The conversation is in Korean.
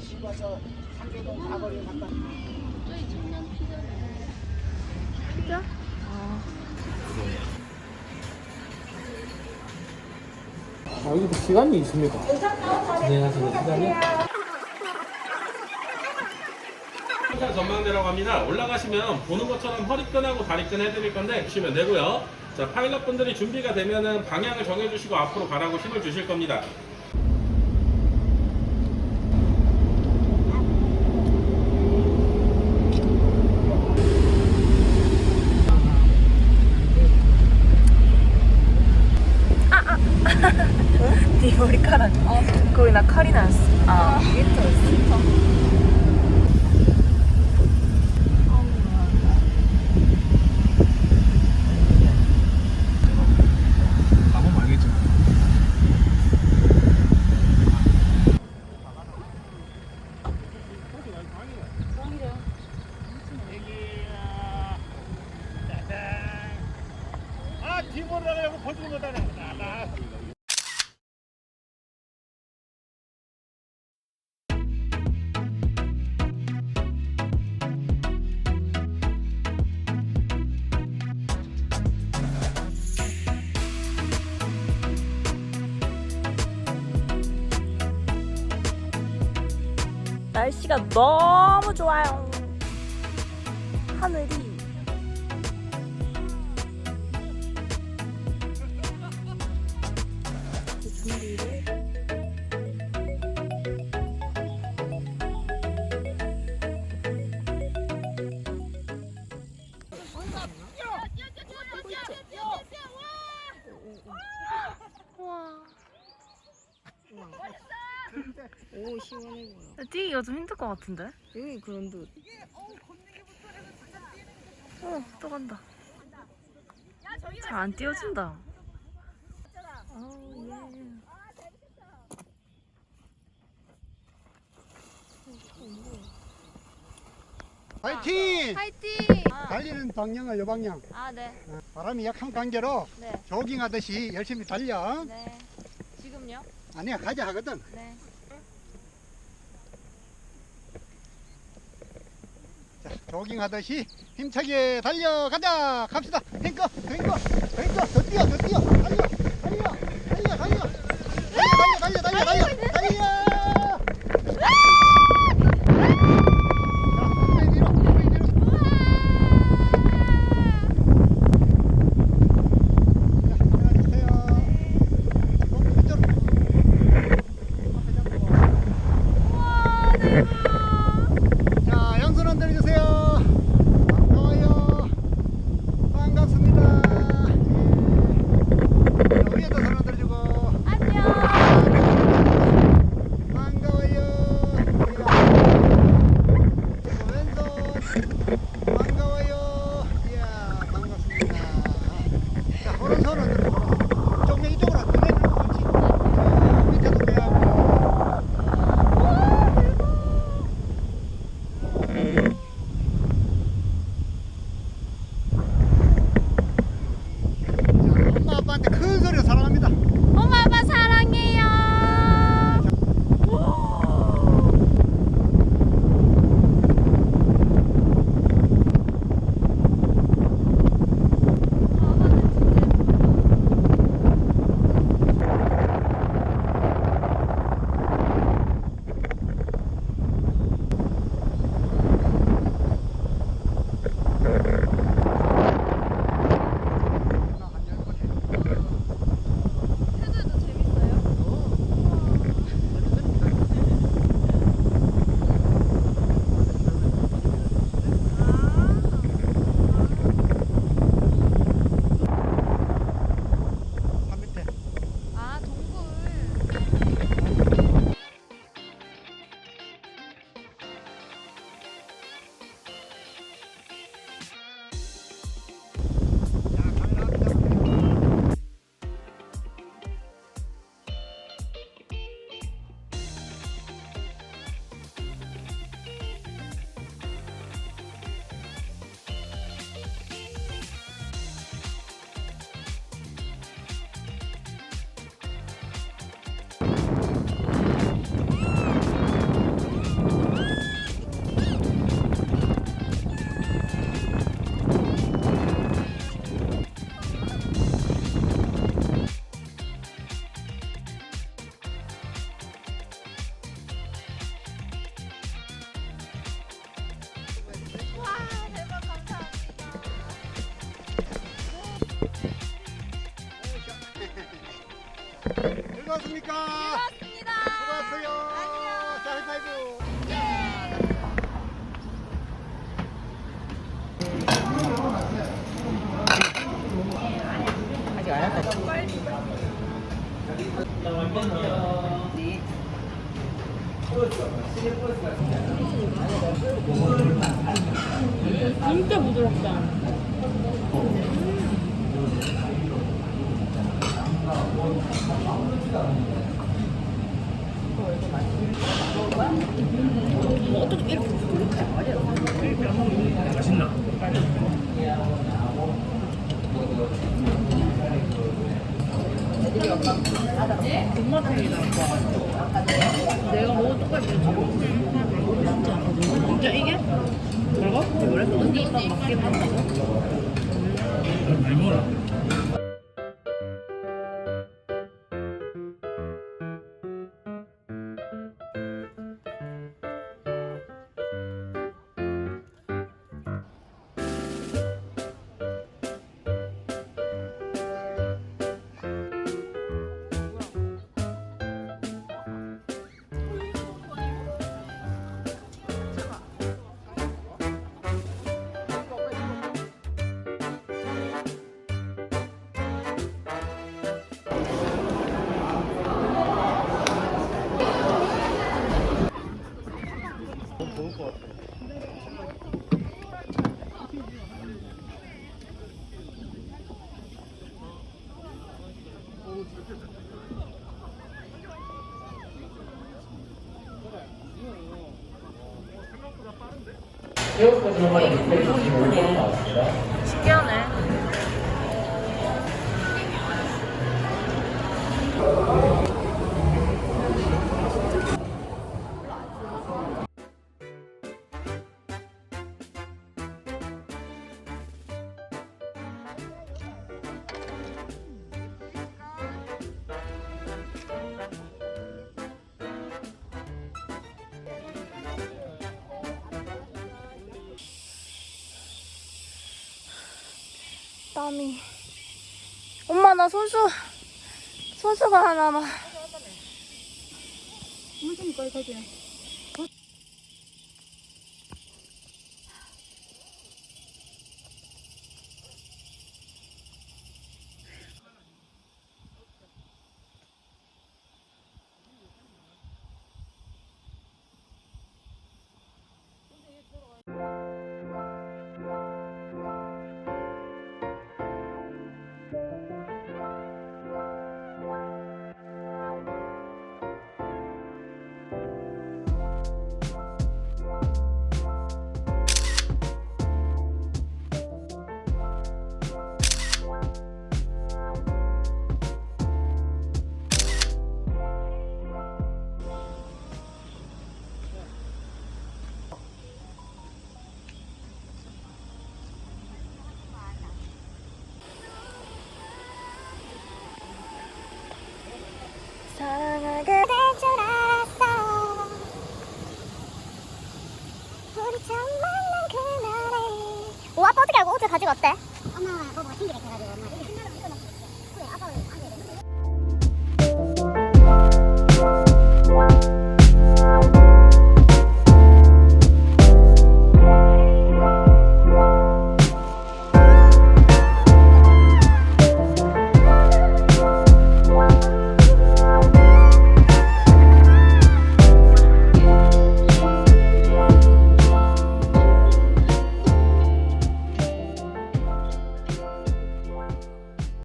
씹어서 상계동 사거리 갖다 저희 청년 피자네. 피자? 아. 아, 여기도 시간이 있습니까? 안녕하세요, 시간이? 항상 전망대라고 합니다. 올라가시면 보는 것처럼 허리끈하고 다리끈 해드릴 건데 주시면 되고요. 자, 파일럿 분들이 준비가 되면은 방향을 정해주시고 앞으로 가라고 힘을 주실 겁니다. 머리카락. 거기 나 칼이 났어. 아, 이게 들었어. 날씨가 너무 좋아요. 하늘이 오 시원해 보여. 뛰기가 좀 힘들 것 같은데? 여기 그런데 어, 또 간다. 잘안 띄워진다. 파이팅! 파이팅! 달리는 방향은 요 방향 아 네. 어, 바람이 약한 관계로 네. 조깅하듯이 열심히 달려 네. 지금요? 아니야 가자 하거든 네. 조깅하듯이 힘차게 달려가자 갑시다 탱커 탱커 탱커 더 뛰어 더 뛰어 달려 달려 달려 달려 달려 달려 달려 달려 달려 달 즐거웠습니까? 고맙습니다. 수고하세요. 안녕. 자, 하이파이브. 아직 안 왔다. 진짜 부드럽다. 똑같이 진짜. 이게? 뭐라고? 그래? 언니 입맛 맞긴 한다고? 많이 먹어라. 신기하네. 땀이. 엄마 나 손수 손수가 하나만. 물좀 꺼내게. 사 오 아빠 어떻게 알고? 옷을 가지고 어때? 엄마 이거 뭐 챙기게 돼가지고 엄마 이게 신나는 거 그래 아빠가 안돼.